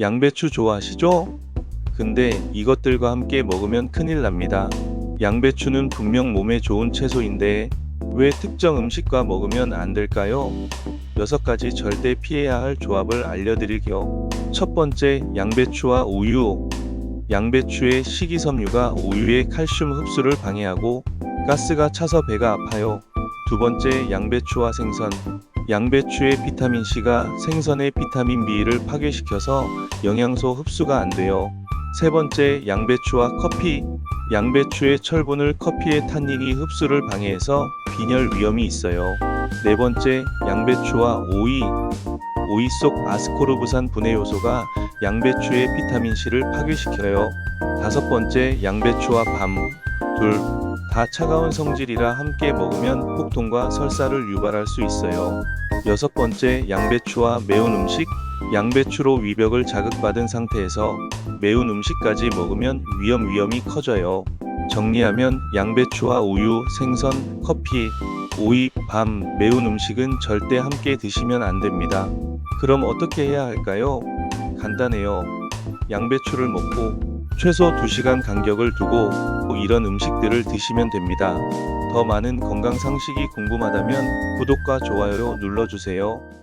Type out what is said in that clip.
양배추 좋아하시죠? 근데 이것들과 함께 먹으면 큰일 납니다. 양배추는 분명 몸에 좋은 채소인데 왜 특정 음식과 먹으면 안 될까요? 여섯 가지 절대 피해야 할 조합을 알려드릴게요. 첫 번째, 양배추와 우유. 양배추의 식이섬유가 우유의 칼슘 흡수를 방해하고 가스가 차서 배가 아파요. 두 번째, 양배추와 생선. 양배추의 비타민 C가 생선의 비타민 B를 파괴시켜서 영양소 흡수가 안 돼요. 세 번째, 양배추와 커피. 양배추의 철분을 커피의 탄닌이 흡수를 방해해서 빈혈 위험이 있어요. 네 번째, 양배추와 오이. 오이 속 아스코르브산 분해 요소가 양배추의 비타민 C를 파괴시켜요. 다섯 번째, 양배추와 밤. 둘, 다 차가운 성질이라 함께 먹으면 폭통과 설사를 유발할 수 있어요. 여섯 번째, 양배추와 매운 음식. 양배추로 위벽을 자극받은 상태에서 매운 음식까지 먹으면 위험 위험이 커져요. 정리하면 양배추와 우유, 생선, 커피, 오이, 밤, 매운 음식은 절대 함께 드시면 안 됩니다. 그럼 어떻게 해야 할까요? 간단해요. 양배추를 먹고 최소 2시간 간격을 두고 이런 음식들을 드시면 됩니다. 더 많은 건강 상식이 궁금하다면 구독과 좋아요로 눌러주세요.